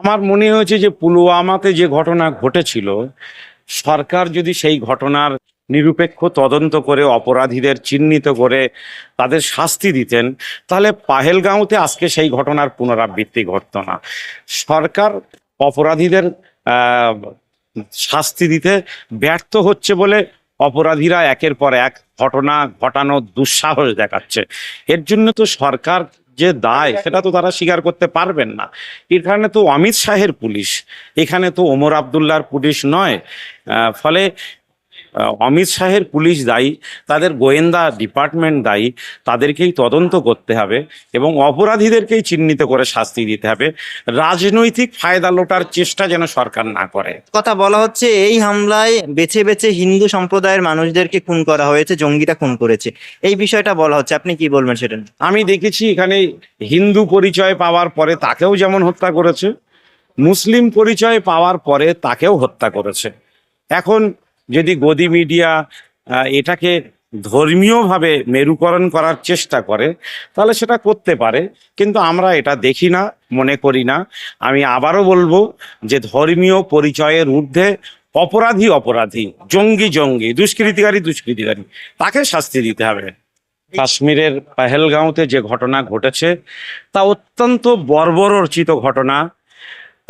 আমার মনে হয়েছে যে পুলওয়ামাতে যে ঘটনা ঘটেছিল, সরকার যদি সেই ঘটনার নিরপেক্ষ তদন্ত করে, অপরাধীদের চিহ্নিত করে তাদের শাস্তি দিতেন, তাহলে পাহেলগাঁওতে আজকে সেই ঘটনার পুনরাবৃত্তি ঘটতো না। সরকার অপরাধীদের শাস্তি দিতে ব্যর্থ হচ্ছে বলে অপরাধীরা একের পর এক ঘটনা ঘটানোর দুঃসাহস দেখাচ্ছে। এর জন্য তো সরকার যে দায় সেটা তো তারা স্বীকার করতে পারবেন না। এখানে তো অমিত শাহের পুলিশ, এখানে তো ওমর আবদুল্লার পুলিশ নয়। ফলে অমিত শাহের পুলিশ দায়ী তাদের গোয়েন্দা ডিপার্টমেন্ট দায়ী তাদেরকেই তদন্ত করতে হবে এবং অপরাধীদেরকেই চিহ্নিত করে শাস্তি দিতে হবে। রাজনৈতিক ফায়দা লোটার চেষ্টা যেন সরকার না করে। কথা বলা হচ্ছে এই হামলায় বেছে বেছে হিন্দু সম্প্রদায়ের মানুষদেরকে খুন করা হয়েছে জঙ্গিরা খুন করেছে। এই বিষয়টা বলা হচ্ছে আপনি কি বলবেন সেটা আমি দেখেছি এখানে হিন্দু পরিচয় পাওয়ার পরে তাকেও যেমন হত্যা করেছে মুসলিম পরিচয় পাওয়ার পরে তাকেও হত্যা করেছে। এখন যদি গদি মিডিয়া এটাকে ধর্মীয়ভাবে মেরুকরণ করার চেষ্টা করে, তাহলে সেটা করতে পারে। কিন্তু আমরা এটা দেখি না, মনে করি না। আমি আবারও বলব যে ধর্মীয় পরিচয়ের ঊর্ধ্বে অপরাধী অপরাধী, জঙ্গি জঙ্গি, দুষ্কৃতিকারী দুষ্কৃতিকারী, তাকে শাস্তি দিতে হবে। কাশ্মীরের পেহেলগাঁওতে যে ঘটনা ঘটেছে, তা অত্যন্ত বর্বরচিত ঘটনা।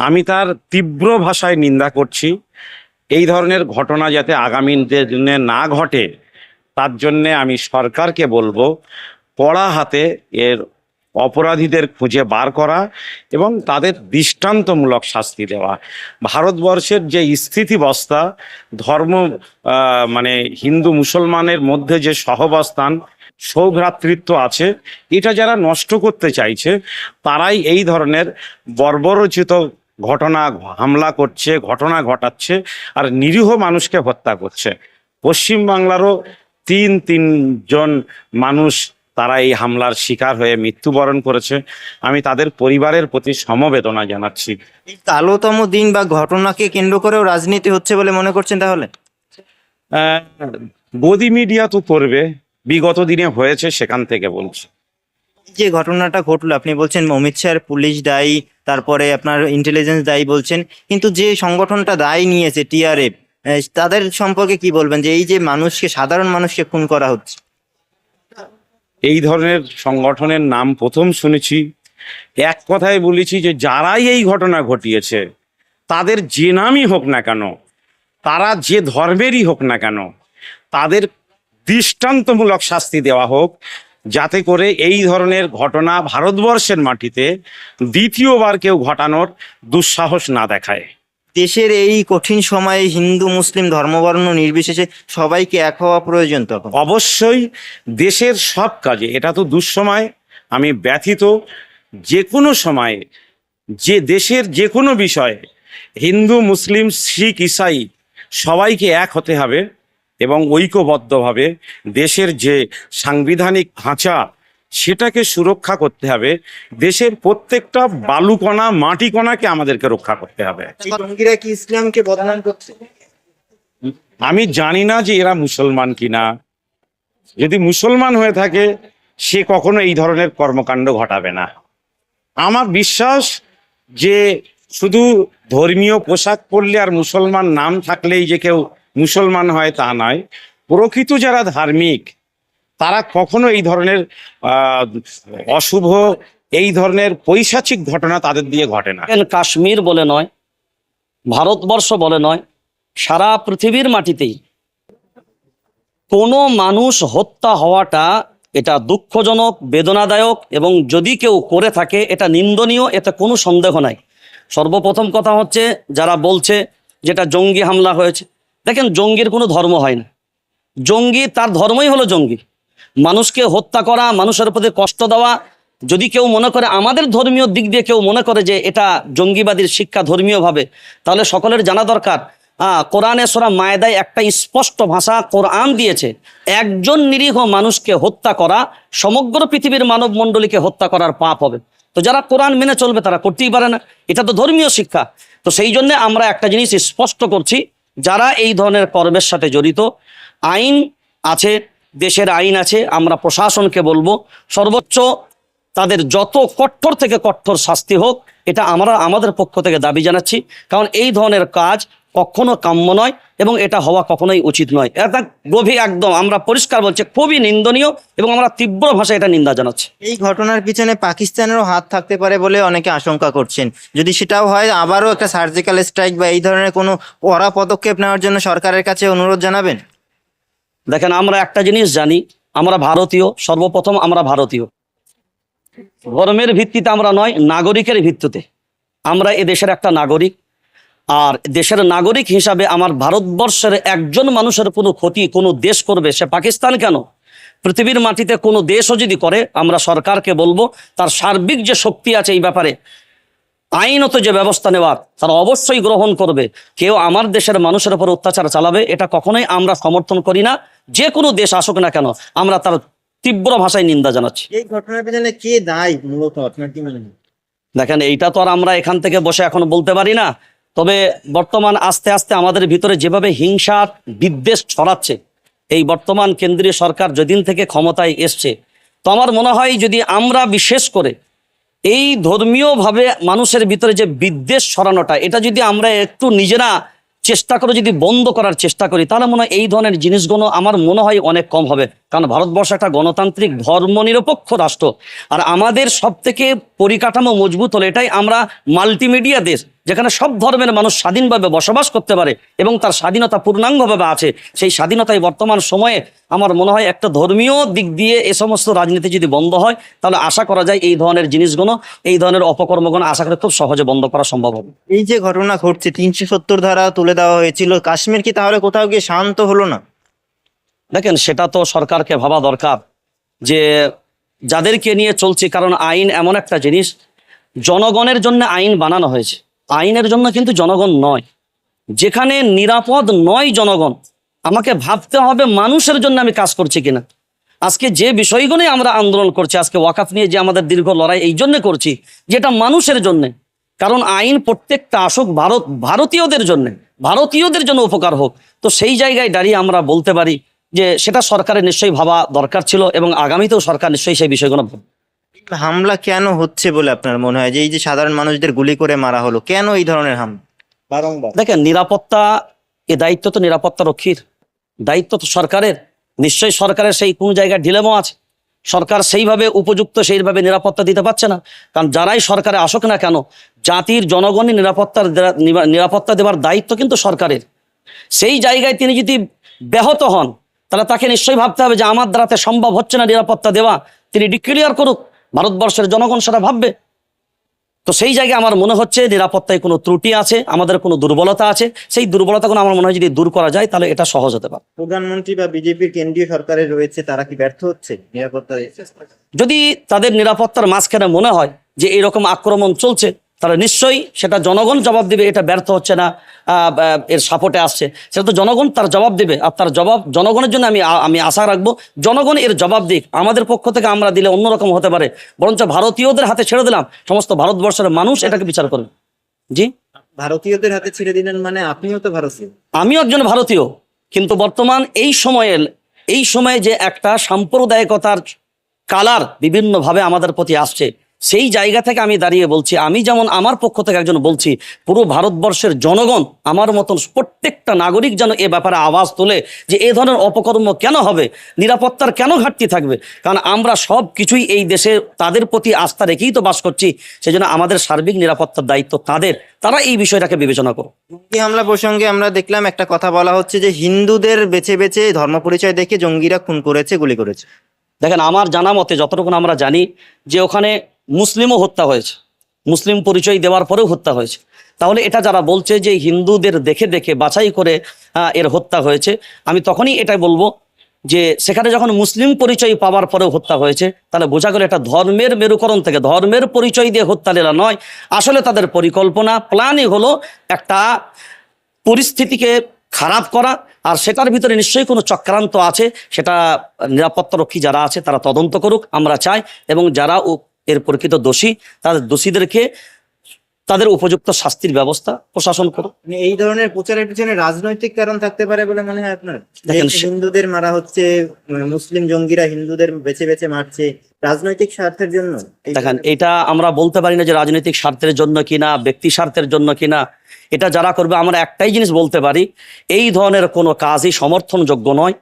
আমি তার তীব্র ভাষায় নিন্দা করছি। এই ধরনের ঘটনা যাতে আগামী দিনে না ঘটে, তার জন্যে আমি সরকারকে বলব, কড়া হাতে এর অপরাধীদের খুঁজে বার করা এবং তাদের দৃষ্টান্তমূলক শাস্তি দেওয়া। ভারতবর্ষের যে স্থিতিবস্থা, ধর্ম মানে হিন্দু মুসলমানের মধ্যে যে সহবস্থান সৌভ্রাতৃত্ব আছে, এটা যারা নষ্ট করতে চাইছে, তারাই এই ধরনের বর্বরচিত ঘটনা হামলা করছে ঘটনা ঘটাচ্ছে আর নিরীহ মানুষকে হত্যা করছে। পশ্চিমবাংলারও তিন তিনজন মানুষ তারা এই হামলার শিকার হয়ে মৃত্যুবরণ করেছে। আমি তাদের পরিবারের প্রতি সমবেদনা জানাচ্ছি। এই কালোতম দিন বা ঘটনাকে কেন্দ্র করেও রাজনীতি হচ্ছে বলে মনে করছেন তাহলে? গদি মিডিয়া তো করবে বিগত দিনে হয়েছে সেখান থেকে বলছি। যে ঘটনাটা ঘটলো, আপনি বলছেন অমিত শাহের পুলিশ দায়ী, তারপরে আপনার ইন্টেলিজেন্স দায়ী বলছেন, কিন্তু যে সংগঠনটা দায়ী নিয়েছে টিআরএফ তাদের সম্পর্কে কি বলবেন? যে এই যে মানুষকে, সাধারণ মানুষকে খুন করা হচ্ছে। এই ধরনের সংগঠনের নাম প্রথম শুনেছি। এক কথায় বলেছি যে যারাই এই ঘটনা ঘটিয়েছে, তাদের যে নামই হোক না কেন, তারা যে ধর্মেরই হোক না কেন, তাদের দৃষ্টান্তমূলক শাস্তি দেওয়া হোক যাতে করে এই ধরনের ঘটনা ভারতবর্ষের মাটিতে দ্বিতীয়বার কেউ ঘটানোর দুঃসাহস না দেখায়। দেশের এই কঠিন সময়ে হিন্দু মুসলিম ধর্মবর্ণ নির্বিশেষে সবাইকে এক হওয়া প্রয়োজন তখন। অবশ্যই দেশের সব কাজে এটা তো দুঃসময় আমি ব্যথিত যে কোনো সময়ে যে দেশের যে কোনো বিষয়ে হিন্দু মুসলিম শিখ ইসাই সবাইকে এক হতে হবে। এবং ঐক্যবদ্ধভাবে দেশের যে সাংবিধানিক ধাঁচা সেটাকে সুরক্ষা করতে হবে। দেশের প্রত্যেকটা বালুকণা মাটিকণাকে আমাদেরকে রক্ষা করতে হবে। কি ইসলামকে বদনাম করছে? আমি জানি না যে এরা মুসলমান কিনা। যদি মুসলমান হয়ে থাকে সে কখনো এই ধরনের কর্মকাণ্ড ঘটাবে না। আমার বিশ্বাস যে শুধু ধর্মীয় পোশাক পরলে আর মুসলমান নাম থাকলেই যে কেউ মুসলমান হয় তা নয়। প্রকৃত যারা ধার্মিক, তারা কখনো এই ধরনের অশুভ, এই ধরনের পৈশাচিক ঘটনা তাদের দিয়ে ঘটে না। কাশ্মীর বলে নয়, ভারতবর্ষ বলে নয়, সারা পৃথিবীর মাটিতেই। কোনো মানুষ হত্যা হওয়াটা এটা দুঃখজনক, বেদনাদায়ক এবং যদি কেউ করে থাকে এটা নিন্দনীয়, এতে কোনো সন্দেহ নাই। সর্বপ্রথম কথা হচ্ছে, যারা বলছে যেটা জঙ্গি হামলা হয়েছে দেখেন জঙ্গির কোনো ধর্ম হয় না। জঙ্গি তার ধর্মই হলো জঙ্গি। মানুষকে হত্যা করা, মানুষের প্রতি কষ্ট দেওয়া, যদি কেউ মনে করে আমাদের ধর্মীয় দিক দিয়ে কেউ মনে করে যে এটা জঙ্গিবাদীর শিক্ষা ধর্মীয়ভাবে, তাহলে সকলের জানা দরকার। কোরআনে সোরা মায়দায় একটা স্পষ্ট ভাষা কোরআন দিয়েছে, একজন নিরীহ মানুষকে হত্যা করা, সমগ্র পৃথিবীর মানব মণ্ডলীকে হত্যা করার পাপ হবে। তো যারা কোরআন মেনে চলবে তারা করতেই পারে না। এটা তো ধর্মীয় শিক্ষা। তো সেই জন্য আমরা একটা জিনিস স্পষ্ট করছি যারা এই ধরনের কর্মের সাথে জড়িত, আইন আছে, দেশের আইন আছে, আমরা প্রশাসনকে বলব, সর্বোচ্চ তাদের যত কঠোর থেকে কঠোর শাস্তি হোক, এটা আমরা আমাদের পক্ষ থেকে দাবি জানাচ্ছি। কারণ এই ধরনের কাজ কখনো কাম্য নয়। এবং এটা হওয়া কখনোই উচিত নয়। এটা গভীর একদম আমরা পরিষ্কার বলছি খুবই নিন্দনীয় এবং আমরা তীব্র ভাষায় এটা নিন্দা জানাচ্ছি। এই ঘটনার পিছনে পাকিস্তানেরও হাত থাকতে পারে বলে অনেকে আশঙ্কা করছেন। যদি সেটাও হয় আবারও একটা সার্জিক্যাল স্ট্রাইক বা এই ধরনের কোনো কড়া পদক্ষেপ নেওয়ার জন্য সরকারের কাছে অনুরোধ জানাবেন? দেখেন আমরা একটা জিনিস জানি আমরা ভারতীয় সর্বপ্রথম আমরা ভারতীয়। ধর্মের ভিত্তিতে আমরা নয় নাগরিকের ভিত্তিতে। আমরা এ দেশের একটা নাগরিক। আর দেশের নাগরিক হিসাবে আমার ভারতবর্ষের একজন মানুষের কোনো ক্ষতি কোনো দেশ করবে সে পাকিস্তান কেন? পৃথিবীর মাটিতে কোনো দেশও যদি করে আমরা সরকারকে বলব তার সার্বিক যে শক্তি আছে এই ব্যাপারে আইনত যে ব্যবস্থা নেওয়ার তারা অবশ্যই গ্রহণ করবে। কেউ আমার দেশের মানুষের উপর অত্যাচার চালাবে এটা কখনোই আমরা সমর্থন করি না। যে কোনো দেশ আসুক না কেন আমরা তার তীব্র ভাষায় নিন্দা জানাচ্ছি। এই ঘটনার পিছনে কে দায়ী মূলত? আপনার কি মনে দেখেন এইটা তো আর আমরা এখান থেকে বসে এখন বলতে পারি না। তবে বর্তমান আস্তে আস্তে আমাদের ভিতরে যেভাবে হিংসা বিদ্বেষ ছড়াচ্ছে, এই বর্তমান কেন্দ্রীয় সরকার যেদিন থেকে ক্ষমতায় এসছে, তো আমার মনে হয় যদি আমরা বিশেষ করে এই ধর্মীয়ভাবে মানুষের ভিতরে যে বিদ্বেষ ছড়ানোটা, এটা যদি আমরা একটু নিজেরা চেষ্টা করে যদি বন্ধ করার চেষ্টা করি, তাহলে মনে হয় এই ধরনের জিনিসগুলো আমার মনে হয় অনেক কম হবে। কারণ ভারতবর্ষ একটা গণতান্ত্রিক ধর্মনিরপেক্ষ রাষ্ট্র। আর আমাদের সব থেকে পরিকাঠামো মজবুত হলে এটাই আমরা মাল্টিমিডিয়া দেশ, যেখানে সব ধর্মের মানুষ স্বাধীনভাবে বসবাস করতে পারে এবং তার স্বাধীনতা পূর্ণাঙ্গভাবে আছে। সেই স্বাধীনতায় বর্তমান সময়ে আমার মনে হয় একটা ধর্মীয় দিক দিয়ে এ সমস্ত রাজনীতি যদি বন্ধ হয়, তাহলে আশা করা যায় এই ধরনের জিনিসগুলো, এই ধরনের অপকর্মগুলো আশা করে খুব সহজে বন্ধ করা সম্ভব হবে। এই যে ঘটনা ঘটছে, তিনশো সত্তর ধারা তুলে দেওয়া হয়েছিল, কাশ্মীর কি তাহলে কোথাও গিয়ে শান্ত হলো না? দেখেন, সেটা তো সরকারকে ভাবা দরকার যে যাদেরকে নিয়ে চলছে, কারণ আইন এমন একটা জিনিস, জনগণের জন্য আইন বানানো হয়েছে। আইনের জন্য কিন্তু জনগণ নয়। যেখানে নিরাপদ নয় জনগণ, আমাকে ভাবতে হবে মানুষের জন্য আমি কাজ করছি কিনা। আজকে যে বিষয়গুলোই আমরা আন্দোলন করছি, আজকে ওয়াকাফ নিয়ে যে আমাদের দীর্ঘ লড়াই, এই জন্য করছি, যেটা মানুষের জন্য। কারণ আইন প্রত্যেকটা আসুক, ভারত, ভারতীয়দের জন্য ভারতীয়দের জন্য উপকার হোক। তো সেই জায়গায় দাঁড়িয়ে আমরা বলতে পারি যে সেটা সরকারের নিশ্চয়ই ভাবা দরকার ছিল এবং আগামীতেও সরকার নিশ্চয়ই সেই বিষয়গুলো। হামলা কেন হচ্ছে বলে আপনার মনে হয়? যে এই যে সাধারণ মানুষদের গুলি করে মারা হলো কেন এই ধরনের হামলা? বারংবার। দেখেন নিরাপত্তা এ দায়িত্ব তো নিরাপত্তা রক্ষীর। দায়িত্ব তো সরকারের। নিশ্চয়ই সরকারের সেই কোন জায়গায় ঢিলেমো আছে। সরকার সেইভাবে উপযুক্ত সেইভাবে নিরাপত্তা দিতে পারছে না। কারণ যারাই সরকারে আসুক না কেন জাতির জনগণই নিরাপত্তার নিরাপত্তা দেওয়ার দায়িত্ব কিন্তু সরকারের। সেই জায়গায় তিনি যদি ব্যাহত হন তাহলে তাকে নিশ্চয়ই ভাবতে হবে যে আমার দ্বারাতে সম্ভব হচ্ছে না নিরাপত্তা দেওয়া। তিনি ডিক্লিয়ার করুক ভারতবর্ষের জনগণ সেটা ভাববে। তো সেই জায়গায় আমার মনে হচ্ছে নিরাপত্তায় কোনো ত্রুটি আছে আমাদের কোনো দুর্বলতা আছে। সেই দুর্বলতাগুলো আমার মনে হয় যদি দূর করা যায় তাহলে এটা সহজ হতে পারে। প্রধানমন্ত্রী বা বিজেপির কেন্দ্রীয় সরকারে রয়েছে তারা কি ব্যর্থ হচ্ছে নিরাপত্তা যদি তাদের নিরাপত্তার মাঝখানে মনে হয় যে এরকম আক্রমণ চলছে তাহলে নিশ্চয়ই সেটা জনগণ জবাব দিবে এটা ব্যর্থ হচ্ছে না এর সাপোর্টে আসছে। সেটা তো জনগণ তার জবাব দেবে আর তার জবাব জনগণের জন্য আমি আমি আশা রাখব জনগণ এর জবাব দিক। আমাদের পক্ষ থেকে আমরা দিলে অন্যরকম হতে পারে বরঞ্চ ভারতীয়দের হাতে ছেড়ে দিলাম সমস্ত ভারতবর্ষের মানুষ এটাকে বিচার করবে। জি? ভারতীয়দের হাতে ছেড়ে দিলেন মানে আপনিও তো ভারতীয়। আমিও একজন ভারতীয় কিন্তু বর্তমান এই সময়ে এই সময়ে যে একটা সাম্প্রদায়িকতার কালার বিভিন্নভাবে আমাদের প্রতি আসছে সেই জায়গা থেকে আমি দাঁড়িয়ে বলছি আমি যেমন আমার পক্ষ থেকে একজন বলছি পুরো ভারতবর্ষের জনগণ আমার মতন প্রত্যেকটা নাগরিক যেন এ ব্যাপারে আওয়াজ তোলে যে এ ধরনের অপকর্ম কেন হবে নিরাপত্তার কেন ঘাটতি থাকবে। কারণ আমরা সব কিছুই এই দেশে তাদের প্রতি আস্থা রেখেই তো বাস করছি সেজন্য আমাদের সার্বিক নিরাপত্তার দায়িত্ব তাদের। তারা এই বিষয়টাকে বিবেচনা করো জঙ্গি হামলা প্রসঙ্গে আমরা দেখলাম একটা কথা বলা হচ্ছে যে হিন্দুদের বেছে বেছে ধর্ম পরিচয় দেখে জঙ্গিরা খুন করেছে গুলি করেছে। দেখেন আমার জানা মতে যতটুকু আমরা জানি যে ওখানে মুসলিমও হত্যা হয়েছে। মুসলিম পরিচয় দেওয়ার পরেও হত্যা হয়েছে। তাহলে এটা যারা বলছে যে হিন্দুদের দেখে দেখে বাছাই করে এর হত্যা হয়েছে, আমি তখনই এটাই বলব যে সেখানে যখন মুসলিম পরিচয় পাওয়ার পরেও হত্যা হয়েছে, তাহলে বোঝা গেল এটা ধর্মের মেরুকরণ থেকে, ধর্মের পরিচয় দিয়ে হত্যা লীলা নয়। আসলে তাদের পরিকল্পনা, প্ল্যানই হলো একটা পরিস্থিতিকে খারাপ করা, আর সেটার ভিতরে নিশ্চয়ই কোনো চক্রান্ত আছে, সেটা নিরাপত্তারক্ষী যারা আছে তারা তদন্ত করুক, আমরা চাই, এবং যারা এর প্রকৃত দোষী তাদের দোষীদেরকে তাদের উপযুক্ত শাস্তির ব্যবস্থা প্রশাসন করুক। মানে এই ধরনের প্রচারের পিছনে রাজনৈতিক কারণ থাকতে পারে বলে মনে হয় আপনার? দেখেন, হিন্দুদের মারা হচ্ছে মুসলিম জঙ্গিরা হিন্দুদের বেছে বেছে মারছে রাজনৈতিক স্বার্থের জন্য? দেখেন এটা আমরা বলতে পারি না যে রাজনৈতিক স্বার্থের জন্য কিনা ব্যক্তি স্বার্থের জন্য কিনা। এটা যারা করবে আমরা একটাই জিনিস বলতে পারি এই ধরনের কোনো কাজই সমর্থনযোগ্য নয়।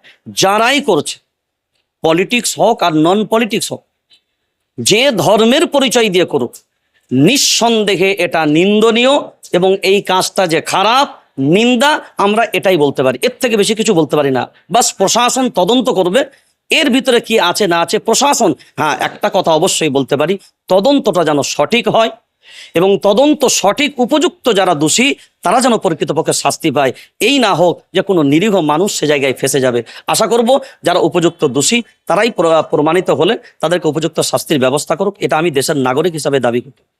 যারাই করছে পলিটিক্স হোক আর নন পলিটিক্স হোক যে ধর্মের পরিচয় দিয়ে করুক। নিঃসন্দেহে এটা নিন্দনীয় এবং এই কাজটা যে খারাপ, নিন্দা, আমরা এটাই বলতে পারি। এর থেকে বেশি কিছু বলতে পারি না। বাস প্রশাসন তদন্ত করবে। এর ভিতরে কি আছে না আছে প্রশাসন? হ্যাঁ একটা কথা অবশ্যই বলতে পারি। তদন্তটা যেন সঠিক হয় এবং তদন্ত সঠিক উপযুক্ত যারা দোষী, তারা যেন প্রকৃতপক্ষে শাস্তি পায়। এই না হোক যে কোনো নিরীহ মানুষ সে জায়গায় ফেসে যাবে। আশা করব যারা উপযুক্ত দোষী, তারাই প্র- প্রমাণিত হলে তাদেরকে উপযুক্ত শাস্তির ব্যবস্থা করুক। এটা আমি দেশের নাগরিক হিসাবে দাবি করি।